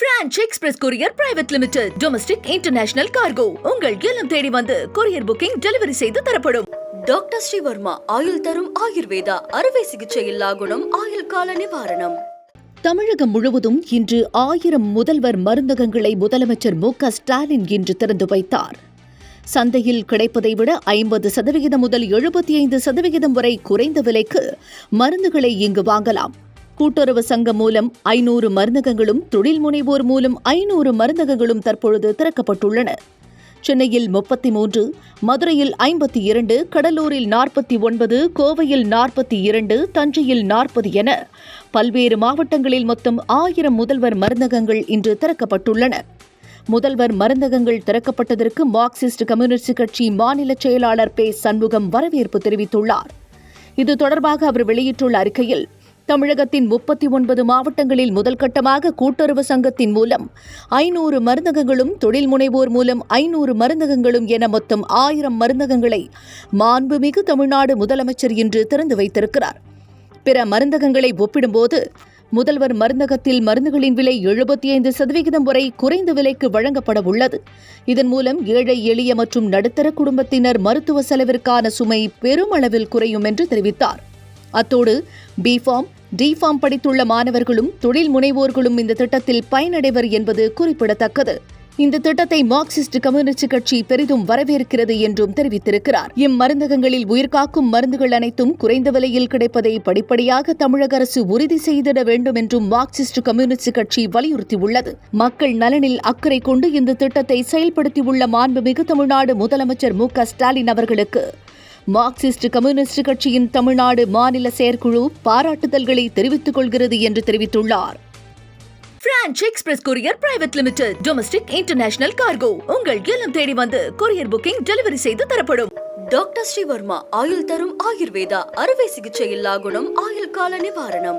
Franch express courier private limited domestic international cargo உங்கள் இல்லம் தேடி வந்து கொரியர் புக்கிங் டெலிவரி செய்து தரப்படும். டாக்டர் ஸ்ரீவர்மா ஆயுள் தரும் ஆயுர்வேதா அறுவை சிகிச்சை இல்லா குணம் ஆயுள் கால நிவாரணம். தமிழகம் முழுவதும் இன்று ஆயிரம் முதல்வர் மருந்தகங்களை முதலமைச்சர் மு ஸ்டாலின் இன்று திறந்து வைத்தார். சந்தையில் கிடைப்பதை விட ஐம்பது சதவிகிதம் முதல் எழுபத்தி ஐந்து சதவிகிதம் வரை குறைந்த விலைக்கு மருந்துகளை இங்கு வாங்கலாம். கூட்டுறவு சங்கம் மூலம் ஐநூறு மருந்தகங்களும் தொழில் முனைவோர் மூலம் ஐநூறு மருந்தகங்களும் தற்பொழுது திறக்கப்பட்டுள்ளன. சென்னையில் முப்பத்தி மூன்று மதுரையில் ஐம்பத்தி இரண்டு கடலூரில் நாற்பத்தி ஒன்பது கோவையில் நாற்பத்தி இரண்டு தஞ்சையில் நாற்பது என பல்வேறு மாவட்டங்களில் மொத்தம் ஆயிரம் முதல்வர் மருந்தகங்கள் இன்று திறக்கப்பட்டுள்ளன. முதல்வர் மருந்தகங்கள் திறக்கப்பட்டதற்கு மார்க்சிஸ்ட் கம்யூனிஸ்ட் கட்சி மாநில செயலாளர் பே சண்முகம் வரவேற்பு தெரிவித்துள்ளார். இது தொடர்பாக அவர் வெளியிட்டுள்ள அறிக்கையில் தமிழகத்தின் முப்பத்தி ஒன்பது மாவட்டங்களில் முதல் கட்டமாக கூட்டுறவு சங்கத்தின் மூலம் ஐநூறு மருந்தகங்களும் தொழில் முனைவோர் மூலம் ஐநூறு மருந்தகங்களும் என மொத்தம் ஆயிரம் மருந்தகங்களை மாண்புமிகு தமிழ்நாடு முதலமைச்சர் இன்று திறந்து வைத்திருக்கிறார். பிற மருந்தகங்களை ஒப்பிடும்போது முதல்வர் மருந்தகத்தில் மருந்துகளின் விலை எழுபத்தி ஐந்து சதவிகிதம் வரை குறைந்த விலைக்கு வழங்கப்பட உள்ளது. இதன் மூலம் ஏழை எளிய மற்றும் நடுத்தர குடும்பத்தினர் மருத்துவ செலவிற்கான சுமை பெருமளவில் குறையும் என்று தெரிவித்தார். அத்தோடு பிஃபார்ம் டிஃபார்ம் படித்துள்ள மாணவர்களும் தொழில் முனைவோர்களும் இந்த திட்டத்தில் பயனடைவர் என்பது குறிப்பிடத்தக்கது. இந்த திட்டத்தை மார்க்சிஸ்ட் கம்யூனிஸ்ட் கட்சி பெரிதும் வரவேற்கிறது என்றும் தெரிவித்திருக்கிறார். இம்மருந்தகங்களில் உயிர்காக்கும் மருந்துகள் அனைத்தும் குறைந்த விலையில் கிடைப்பதை படிப்படியாக தமிழக அரசு உறுதி செய்திட வேண்டும் என்றும் மார்க்சிஸ்ட் கம்யூனிஸ்ட் கட்சி வலியுறுத்தியுள்ளது. மக்கள் நலனில் அக்கறை கொண்டு இந்த திட்டத்தை செயல்படுத்தியுள்ள மாண்புமிகு தமிழ்நாடு முதலமைச்சர் மு க ஸ்டாலின் அவர்களுக்கு மார்க்சிஸ்ட் கம்யூனிஸ்ட் கட்சியின் தமிழ்நாடு மாநில செயற்குழு பாராட்டுதல்களை தெரிவித்துக் கொள்கிறது என்று தெரிவித்துள்ளார். Franch express courier private limited domestic international cargo உங்கள் இல்லம் தேடி வந்து கொரியர் புக்கிங் டெலிவரி செய்து தரப்படும். டாக்டர் ஸ்ரீவர்மா ஆயுள் தரும் ஆயுர்வேதா அறுவை சிகிச்சை இல்லா குணம் ஆயுள் கால நிவாரணம்.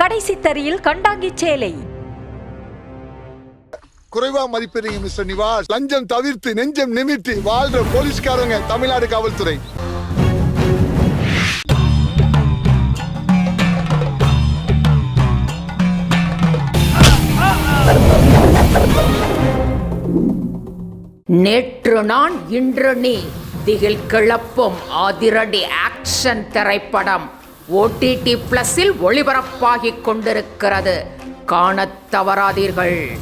கடைசி தரியில் கண்டாங்கி சேலை. குறைவா மதிப்பிடுறீங்க மிஸ்டர் நிவாஸ். லஞ்சம் தவிர்த்து நெஞ்சம் நிமித்தி வாழ்ற போலீஸ்காரங்க தமிழ்நாடு காவல்துறை. நேற்று நான் இன்று நீ திகில் கிளப்பும் அதிரடி ஆக்ஷன் திரைப்படம். ஓடிடி பிளஸில் ஒளிபரப்பாகிக் கொண்டிருக்கிறது. காணத் தவறாதீர்கள்.